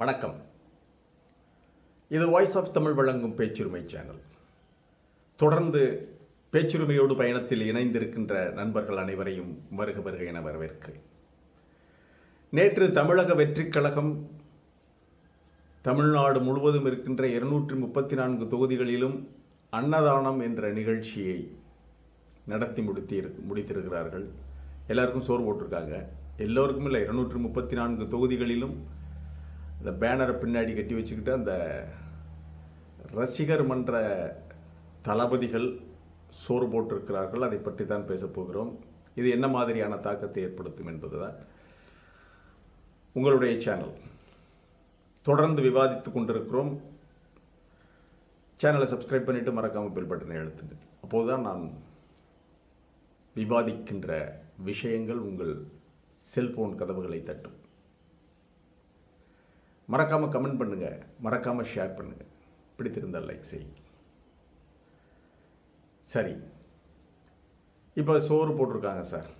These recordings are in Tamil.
வணக்கம். இது வாய்ஸ் ஆஃப் தமிழ் வழங்கும் பேச்சுரிமை சேனல் தொடர்ந்து பேச்சுரிமையோடு பயணத்தில் இணைந்திருக்கின்ற நண்பர்கள் அனைவரையும் வருக வருக என வரவேற்கிறேன். நேற்று தமிழக வெற்றிக் கழகம் தமிழ்நாடு முழுவதும் இருக்கின்ற இருநூற்றி முப்பத்தி நான்கு தொகுதிகளிலும் அன்னதானம் என்ற நிகழ்ச்சியை நடத்தி முடித்தி முடித்திருக்கிறார்கள். எல்லாருக்கும் சோறு போட்டிருக்காங்க. எல்லோருக்கும் இல்லை இருநூற்றி முப்பத்தி நான்கு தொகுதிகளிலும் இந்த பேனரை பின்னாடி கட்டி வச்சுக்கிட்டு அந்த ரசிகர் மன்ற தளபதிகள் சோறு போட்டிருக்கிறார்கள். அதை பற்றி தான் பேசப் போகிறோம். இது என்ன மாதிரியான தாக்கத்தை ஏற்படுத்தும் என்பதுதான் உங்களுடைய சேனல் தொடர்ந்து விவாதித்து கொண்டிருக்கிறோம். சேனலை சப்ஸ்கிரைப் பண்ணிட்டு மறக்காம பெல் பட்டனை அப்போது அப்போதுதான் நான் விவாதிக்கின்ற விஷயங்கள் உங்கள் செல்போன் கதவுகளை தட்டும். மறக்காமல் கமெண்ட் பண்ணுங்கள் மறக்காமல் ஷேர் பண்ணுங்கள் பிடித்திருந்தால் லைக் செய்யுங்க சரி. இப்போ சோறு போட்டிருக்காங்க சார்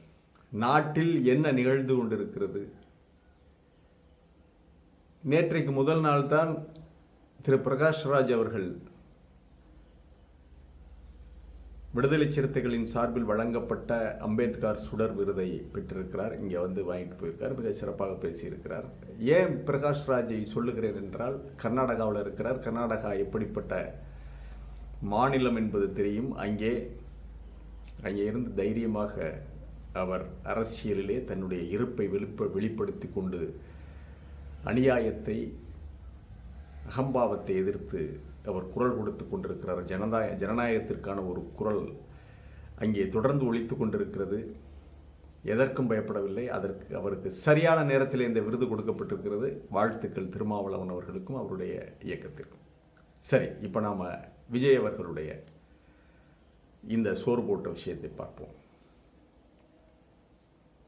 நாட்டில் என்ன நிகழ்ந்து கொண்டிருக்கிறது? நேற்றைக்கு முதல் நாள் தான் திரு பிரகாஷ்ராஜ் அவர்கள் விடுதலை சிறுத்தைகளின் சார்பில் வழங்கப்பட்ட அம்பேத்கர் சுடர் விருதை பெற்றிருக்கிறார். இங்கே வந்து வாங்கிட்டு போயிருக்கார். மிக சிறப்பாக பேசியிருக்கிறார். ஏன் பிரகாஷ் ராஜை சொல்லுகிறேன் என்றால் கர்நாடகாவில் இருக்கிறார். கர்நாடகா எப்படிப்பட்ட மாநிலம் என்பது தெரியும். அங்கே அங்கே இருந்து தைரியமாக அவர் அரசியலிலே தன்னுடைய இருப்பை வெளிப்ப வெளிப்படுத்தி கொண்டு அநியாயத்தை அகம்பாவத்தை எதிர்த்து அவர் குரல் கொடுத்து கொண்டிருக்கிறார். ஜனநாய ஜனநாயகத்திற்கான ஒரு குரல் அங்கே தொடர்ந்து ஒழித்து கொண்டிருக்கிறது. எதற்கும் பயப்படவில்லை. அதற்கு அவருக்கு சரியான நேரத்தில் இந்த விருது கொடுக்கப்பட்டிருக்கிறது. வாழ்த்துக்கள் திருமாவளவன் அவர்களுக்கும் அவருடைய இயக்கத்திற்கும். சரி இப்போ நாம் விஜய் அவர்களுடைய இந்த சோறு போட்ட விஷயத்தை பார்ப்போம்.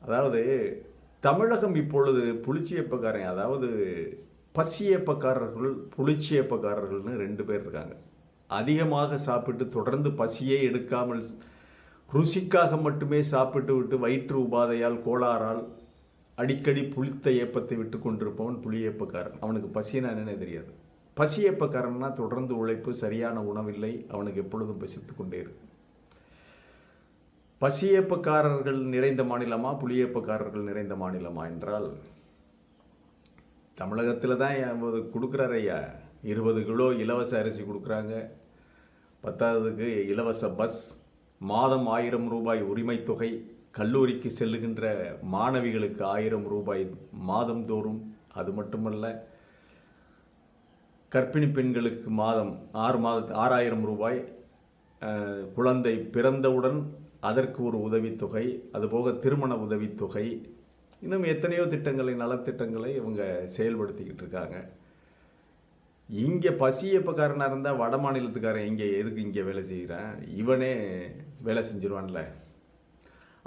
அதாவது தமிழகம் இப்பொழுது புளிச்சியப்பக்காரன் அதாவது பசியப்பக்காரர்கள் புளிச்சியப்பக்காரர்கள்னு ரெண்டு பேர் இருக்காங்க. அதிகமாக சாப்பிட்டு தொடர்ந்து பசியே எடுக்காமல் ருசிக்காக மட்டுமே சாப்பிட்டு விட்டு வயிற்று உபாதையால் கோளாறால் அடிக்கடி புளித்த ஏப்பத்தை விட்டு கொண்டிருப்பவன் புளியேப்பக்காரன். அவனுக்கு பசினா என்னன்னே தெரியாது. பசியேப்பக்காரன்னா தொடர்ந்து உழைப்பு சரியான உணவில்லை அவனுக்கு எப்பொழுதும் பசித்து கொண்டே இருக்கும். பசியேப்பக்காரர்கள் நிறைந்த மாநிலமா புளியேப்பக்காரர்கள் நிறைந்த மாநிலமா என்றால் தமிழகத்தில் தான் கொடுக்குறாரு ஐயா? இருபது கிலோ இலவச அரிசி கொடுக்குறாங்க. பத்தாவதுக்கு இலவச பஸ் மாதம் ஆயிரம் ரூபாய் உரிமை தொகை கல்லூரிக்கு செல்லுகின்ற மாணவிகளுக்கு ஆயிரம் ரூபாய் மாதந்தோறும் அது மட்டுமல்ல கர்ப்பிணி பெண்களுக்கு மாதம் ஆறு மாத ஆறாயிரம் ரூபாய் குழந்தை பிறந்தவுடன் அதற்கு ஒரு உதவித்தொகை அதுபோக திருமண உதவித்தொகை இன்னும் எத்தனையோ திட்டங்களை நலத்திட்டங்களை இவங்க செயல்படுத்திக்கிட்டு இருக்காங்க. இங்கே பசியப்பக்காரனாக இருந்தால் வட மாநிலத்துக்காரன் இங்கே எதுக்கு இங்கே வேலை செய்கிறான் இவனே வேலை செஞ்சிருவான்ல.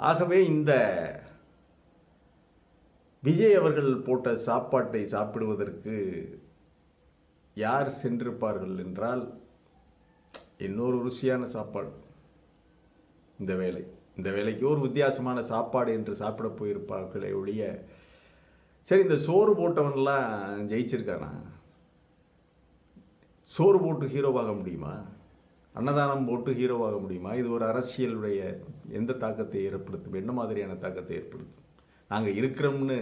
ஆகவே இந்த விஜய் அவர்கள் போட்ட சாப்பாட்டை சாப்பிடுவதற்கு யார் சென்றிருப்பார்கள் என்றால் இன்னொரு ருசியான சாப்பாடு இந்த வேலை. இந்த வேலைக்கு ஒரு வித்தியாசமான சாப்பாடு என்று சாப்பிட போயிருப்பார்களே ஒழிய சரி இந்த சோறு போட்டவன்லாம் ஜெயிச்சிருக்கானா? சோறு போட்டு ஹீரோவாக முடியுமா? அன்னதானம் போட்டு ஹீரோவாக முடியுமா? இது ஒரு அரசியலுடைய எந்த தாக்கத்தை ஏற்படுத்தும்? என்ன மாதிரியான தாக்கத்தை ஏற்படுத்தும்? நாங்கள் இருக்கிறோம்னு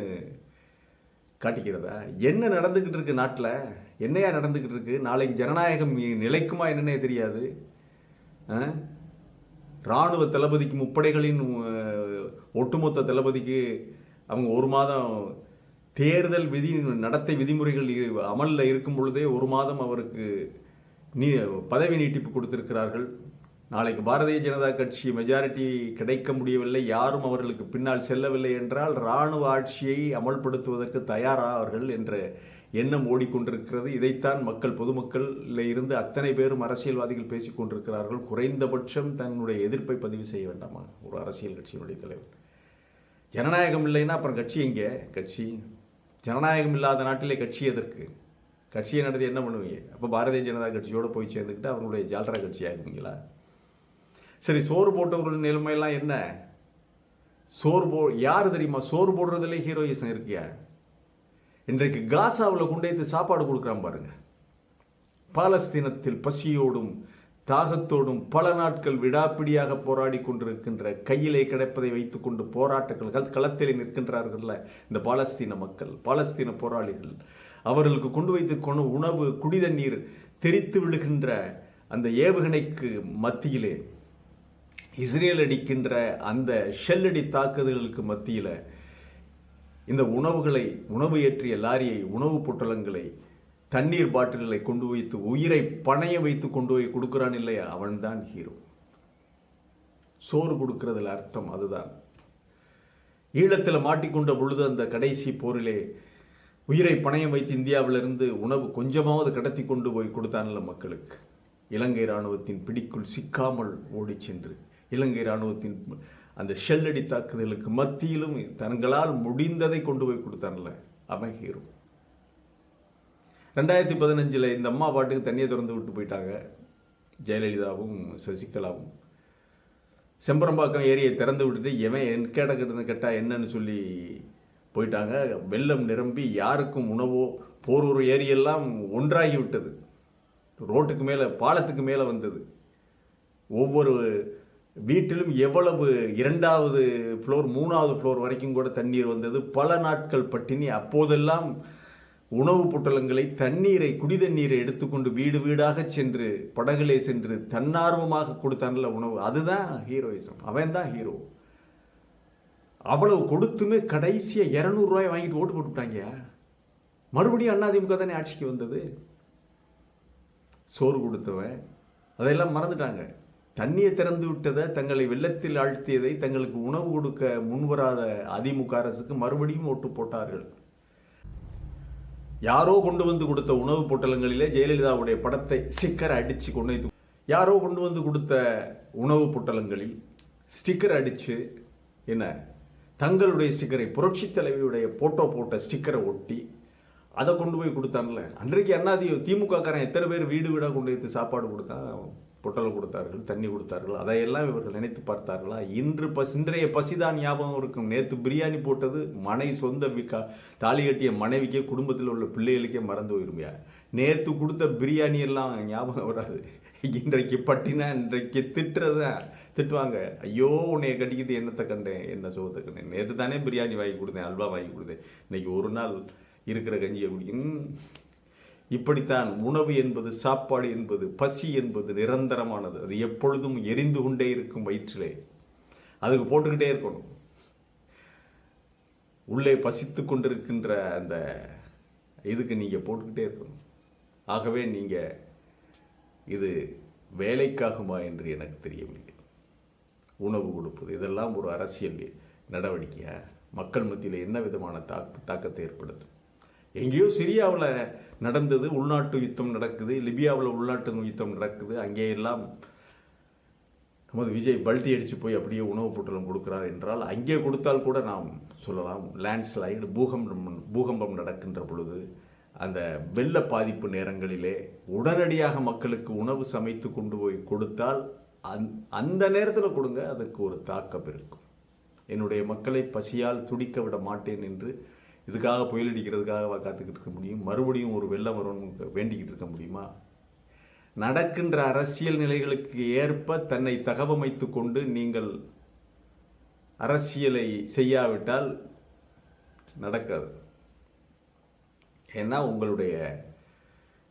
காட்டிக்கிறதா? என்ன நடந்துக்கிட்டு இருக்கு நாட்டில்? என்னையா நடந்துக்கிட்டு இருக்கு? நாளைக்கு ஜனநாயகம் நிலைக்குமா என்னன்னே தெரியாது. இராணுவ ராணுவ தளபதிக்கு முப்படைகளின் ஒட்டுமொத்த தளபதிக்கு அவங்க ஒரு மாதம் தேர்தல் விதி நடத்தை விதிமுறைகள் அமலில் இருக்கும் பொழுதே ஒரு மாதம் அவருக்கு நீ பதவி நீட்டிப்பு கொடுத்திருக்கிறார்கள். நாளைக்கு பாரதிய ஜனதா கட்சி மெஜாரிட்டி கிடைக்க முடியவில்லை. யாரும் அவர்களுக்கு பின்னால் செல்லவில்லை என்றால் ராணுவ ஆட்சியை அமல்படுத்துவதற்கு தயாரா அவர்கள் என்ற எண்ணம் ஓடிக்கொண்டிருக்கிறது. இதைத்தான் மக்கள் பொதுமக்களில் இருந்து அத்தனை பேரும் அரசியல்வாதிகள் பேசிக் கொண்டிருக்கிறார்கள். குறைந்தபட்சம் தன்னுடைய எதிர்ப்பை பதிவு செய்ய வேண்டாமா? ஒரு அரசியல் கட்சியினுடைய தலைவர். ஜனநாயகம் இல்லைன்னா அப்புறம் கட்சி எங்கே? கட்சி. ஜனநாயகம் இல்லாத நாட்டிலே கட்சி எதற்கு? கட்சியை நடத்தி என்ன பண்ணுவீங்க? அப்போ பாரதிய ஜனதா கட்சியோட போய் சேர்ந்துக்கிட்டு அவங்களுடைய ஜால்ரா கட்சி ஆகுவீங்களா சரி சோறு போட்டவர்களின் நிலைமையெல்லாம் என்ன? சோறு போ யார் தெரியுமா? சோறு போடுறதுல ஹீரோயிசம் இருக்கியா? இன்றைக்கு காசாவில் கொண்டு வைத்து சாப்பாடு கொடுக்குறான் பாருங்க. பாலஸ்தீனத்தில் பசியோடும் தாகத்தோடும் பல நாட்கள் விடாப்பிடியாக போராடி கொண்டிருக்கின்ற கையிலே கிடைப்பதை வைத்துக்கொண்டு போராட்டங்கள் களத்தில் நிற்கின்றார்கள்ல இந்த பாலஸ்தீன மக்கள் பாலஸ்தீன போராளிகள். அவர்களுக்கு கொண்டு வைத்து கொண்டு உணவு குடிதண்ணீர் தெரித்து விழுகின்ற அந்த ஏவுகணைக்கு மத்தியிலே இஸ்ரேல் அடிக்கின்ற அந்த ஷெல்லடி தாக்குதல்களுக்கு மத்தியில் இந்த உணவுகளை உணவு ஏற்றிய லாரியை உணவுப் பொட்டலங்களை தண்ணீர் பாட்டில்களை கொண்டு வைத்து உயிரை பணைய வைத்து கொண்டு போய் கொடுக்குறான் இல்லையா? அவன்தான் ஹீரோ. சோறு கொடுக்கறதுல அர்த்தம் அதுதான். ஈழத்தில் மாட்டிக்கொண்ட பொழுது அந்த கடைசி போரிலே உயிரை பணையம் வைத்து இந்தியாவிலிருந்து உணவு கொஞ்சமாவது கடத்தி கொண்டு போய் கொடுத்தான்ல மக்களுக்கு. இலங்கை இராணுவத்தின் பிடிக்குள் சிக்காமல் ஓடி சென்று இலங்கை இராணுவத்தின் அந்த ஷெல்லடி தாக்குதலுக்கு மத்தியிலும் தங்களால் முடிந்ததை கொண்டு போய் கொடுத்தான்ல அவன் ஹீரோ ரெண்டாயிரத்தி பதினஞ்சில் இந்த அம்மா பாட்டுக்கு தண்ணியை திறந்து விட்டு போயிட்டாங்க. ஜெயலலிதாவும் சசிகலாவும். செம்பரம்பாக்கம் ஏரியை திறந்து விட்டுட்டு எவன் என் கேட்ட கேட்டால் என்னன்னு சொல்லி போயிட்டாங்க. வெள்ளம் நிரம்பி யாருக்கும் உணவோ போர் ஒரு ஏரியெல்லாம் ஒன்றாகி விட்டது. ரோட்டுக்கு மேலே பாலத்துக்கு மேலே வந்தது. ஒவ்வொரு வீட்டிலும் எவ்வளவு இரண்டாவது ஃப்ளோர் மூணாவது ஃப்ளோர் வரைக்கும் கூட தண்ணீர் வந்தது. பல நாட்கள் பட்டினி அப்போதெல்லாம் உணவுப் பொட்டலங்களை தண்ணீரை குடி தண்ணீரை எடுத்துக்கொண்டு வீடு வீடாக சென்று படகுலே சென்று தன்னார்வமாக கொடுத்தான்ல உணவு. அதுதான் ஹீரோயிசம். அவன் தான் ஹீரோ. அவ்வளவு கொடுத்துமே கடைசியாக இருநூறு வாங்கிட்டு ஓட்டு போட்டுட்டாங்க மறுபடியும் அதிமுக தானே ஆட்சிக்கு வந்தது? சோறு கொடுத்தவன். அதையெல்லாம் மறந்துட்டாங்க. தண்ணியை திறந்து விட்டதை தங்களை வெள்ளத்தில் ஆழ்த்தியதை தங்களுக்கு உணவு கொடுக்க முன்வராத அதிமுக அரசுக்கு மறுபடியும் ஓட்டு போட்டார்கள். யாரோ கொண்டு வந்து கொடுத்த உணவு பொட்டலங்களிலே ஜெயலலிதாவுடைய படத்தை ஸ்டிக்கர் அடித்து கொண்டு யாரோ கொண்டு வந்து கொடுத்த உணவு பொட்டலங்களில் ஸ்டிக்கர் அடித்து என்ன தங்களுடைய ஸ்டிக்கரை புரட்சி தலைவியுடைய போட்டோ போட்ட ஸ்டிக்கரை ஒட்டி அதை கொண்டு போய் கொடுத்தாங்கல்ல. அன்றைக்கு அண்ணாதி திமுக காரன் எத்தனை பேர் வீடு வீடாக கொண்டு வைத்து சாப்பாடு கொடுத்தா பொட்டலை கொடுத்தார்கள் தண்ணி கொடுத்தார்கள் அதையெல்லாம் இவர்கள் நினைத்து பார்த்தார்களா? இன்று பஸ் இன்றைய பசிதான் ஞாபகம் இருக்கும். நேற்று பிரியாணி போட்டது மனை சொந்த விக்கா தாலி கட்டிய மனைவிக்கே குடும்பத்தில் உள்ள பிள்ளைகளுக்கே மறந்து போயிருமையா? நேற்று கொடுத்த பிரியாணி எல்லாம் ஞாபகம் வராது. இன்றைக்கு பட்டினா இன்றைக்கு திட்டுறதுதான் திட்டுவாங்க. ஐயோ உன்னைய கட்டிக்கிட்டு என்னத்தை கண்டேன்? என்ன சோகத்தை கண்டேன்? நேற்று தானே பிரியாணி வாங்கி கொடுத்தேன் அல்வா வாங்கி கொடுத்தேன். இன்னைக்கு ஒரு நாள் இருக்கிற கஞ்சியை குடிக்கணும் இப்படித்தான் உணவு என்பது சாப்பாடு என்பது பசி என்பது நிரந்தரமானது. அது எப்பொழுதும் எரிந்து கொண்டே இருக்கும் வயிற்றிலே. அதுக்கு போட்டுக்கிட்டே இருக்கணும். உள்ளே பசித்து கொண்டிருக்கின்ற அந்த இதுக்கு நீங்கள் போட்டுக்கிட்டே இருக்கணும். ஆகவே நீங்கள் இது வேலைக்காகுமா என்று எனக்கு தெரியவில்லை. உணவு கொடுப்பது இதெல்லாம் ஒரு அரசியல் நடவடிக்கையாக மக்கள் மத்தியில் என்ன விதமான தாக்கு தாக்கத்தை ஏற்படுத்தும்? எங்கேயோ சிரியாவில் நடந்தது உள்நாட்டு யுத்தம் நடக்குது லிபியாவில் உள்நாட்டு யுத்தம் நடக்குது அங்கே எல்லாம் நமது விஜய் பல்டி அடித்து போய் அப்படியே உணவுப் பொட்டலம் கொடுக்கிறார் என்றால் அங்கே கொடுத்தால் கூட நாம் சொல்லலாம் லேண்ட்ஸ்லைடு பூகம்பம் பூகம்பம் நடக்கின்ற பொழுது அந்த வெள்ள பாதிப்பு நேரங்களிலே உடனடியாக மக்களுக்கு உணவு சமைத்து கொண்டு போய் கொடுத்தால் அந் அந்த நேரத்தில் கொடுங்க அதுக்கு ஒரு தாக்கம் இருக்கும். என்னுடைய மக்களை பசியால் துடிக்க விட மாட்டேன் என்று இதுக்காக புயல் அடிக்கிறதுக்காக காத்துக்கிட்டு இருக்க முடியும்? மறுபடியும் ஒரு வெள்ளம் வரும்னு வேண்டிக்கிட்டு இருக்க முடியுமா? நடக்கின்ற அரசியல் நிலைகளுக்கு ஏற்ப தன்னை தகவமைத்து கொண்டு நீங்கள் அரசியலை செய்யாவிட்டால் நடக்காது. ஏன்னா உங்களுடைய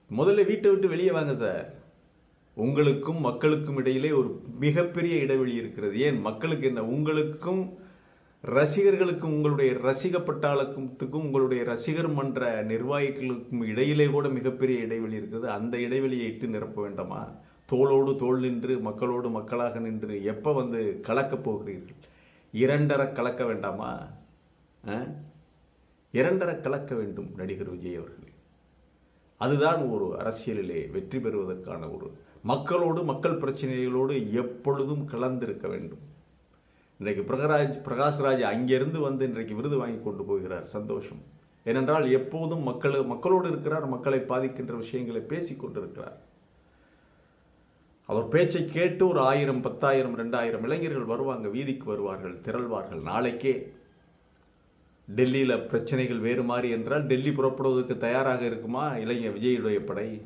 முதல்ல வீட்டை விட்டு வெளியே வாங்க சார். உங்களுக்கும் மக்களுக்கும் இடையிலே ஒரு மிகப்பெரிய இடைவெளி இருக்கிறது. ஏன்? மக்களுக்கு என்ன? உங்களுக்கும் ரசிகர்களுக்கும் உங்களுடைய ரசிக பட்டாளத்துக்கும் உங்களுடைய ரசிகர் மன்ற நிர்வாகிகளுக்கும் இடையிலே கூட மிகப்பெரிய இடைவெளி இருக்குது. அந்த இடைவெளியை இட்டு நிரப்ப வேண்டாமா? தோளோடு தோல் நின்று மக்களோடு மக்களாக நின்று எப்போ வந்து கலக்கப் போகிறீர்கள்? இரண்டரை கலக்க வேண்டாமா? இரண்டரை கலக்க வேண்டும் நடிகர் விஜய் அவர்கள். அதுதான் ஒரு அரசியலிலே வெற்றி பெறுவதற்கான ஒரு மக்களோடு மக்கள் பிரச்சனைகளோடு எப்பொழுதும் கலந்திருக்க வேண்டும். இன்றைக்கு பிரகராஜ் பிரகாஷ்ராஜ் அங்கிருந்து வந்து இன்றைக்கு விருது வாங்கி கொண்டு போகிறார். சந்தோஷம். ஏனென்றால் எப்போதும் மக்கள் மக்களோடு இருக்கிறார் மக்களை பாதிக்கின்ற விஷயங்களை பேசிக் கொண்டிருக்கிறார். அவர் பேச்சை கேட்டு ஒரு ஆயிரம் பத்தாயிரம் ரெண்டாயிரம் இளைஞர்கள் வருவாங்க வீதிக்கு வருவார்கள் திரள்வார்கள். நாளைக்கே டெல்லியில் பிரச்சனைகள் வேறு மாதிரி என்றால் டெல்லி புறப்படுவதற்கு தயாராக இருக்குமா? இளைஞர் விஜயுடைய படை.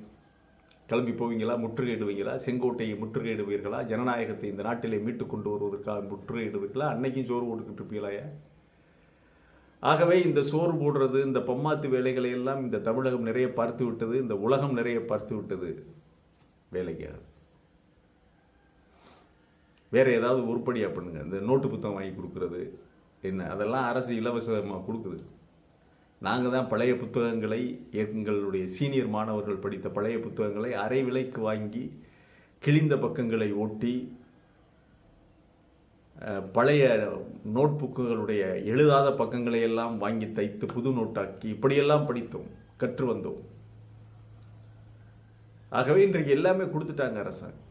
கிளம்பி போவீங்களா? முற்றுகையிடுவீங்களா? செங்கோட்டையை முற்றுகையிடுவீர்களா? ஜனநாயகத்தை இந்த நாட்டிலே மீட்டு கொண்டு வருவதற்காக முற்றுகையிடுவீர்களா? அன்னைக்கும் சோறு போட்டுக்கிட்டு இருப்பீங்களா ஆகவே இந்த சோறு போடுறது இந்த பம்மாத்து வேலைகளை எல்லாம் இந்த தமிழகம் நிறைய பார்த்து விட்டது இந்த உலகம் நிறைய பார்த்து விட்டது. வேலைக்காக வேற ஏதாவது உருப்படியாக பண்ணுங்க. இந்த நோட்டு புத்தகம் வாங்கி கொடுக்கறது என்ன? அதெல்லாம் அரசு இலவசமாக கொடுக்குது. நாங்கள் தான் பழைய புத்தகங்களை எங்களுடைய சீனியர் மாணவர்கள் படித்த பழைய புத்தகங்களை அரை விலைக்கு வாங்கி கிழிந்த பக்கங்களை ஒட்டி பழைய நோட் புக்குகளுடைய எழுதாத பக்கங்களை எல்லாம் வாங்கி தைத்து புது நோட்டாக்கி இப்படியெல்லாம் படித்தோம் கற்று வந்தோம். ஆகவே இன்றைக்கு எல்லாமே கொடுத்துட்டாங்க அரசாங்கம்.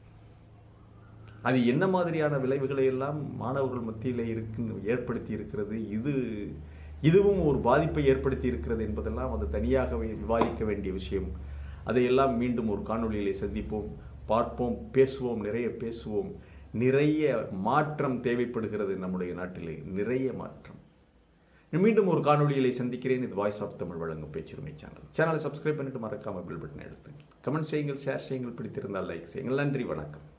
அது என்ன மாதிரியான விளைவுகளை எல்லாம் மாணவர்கள் மத்தியில் இருக்கு ஏற்படுத்தி இருக்கிறது இது இதுவும் ஒரு பாதிப்பை ஏற்படுத்தி இருக்கிறது என்பதெல்லாம் அது தனியாகவே விவாதிக்க வேண்டிய விஷயம். அதையெல்லாம் மீண்டும் ஒரு காணொளியிலே சந்திப்போம் பார்ப்போம் பேசுவோம் நிறைய பேசுவோம். நிறைய மாற்றம் தேவைப்படுகிறது நம்முடைய நாட்டிலே. நிறைய மாற்றம். மீண்டும் ஒரு காணொளியிலே சந்திக்கிறேன். இது வாய்ஸ் ஆஃப் தமிழ் வழங்கும் பேச்சுரிமை சேனல் சேனலை சப்ஸ்கிரைப் பண்ணிட்டு மறக்காமல் பில் பட்டன் எடுத்துங்க. கமெண்ட் செய்யுங்கள் ஷேர் செய்யுங்கள். பிடித்திருந்தால் லைக் செய்யுங்கள். நன்றி வணக்கம்.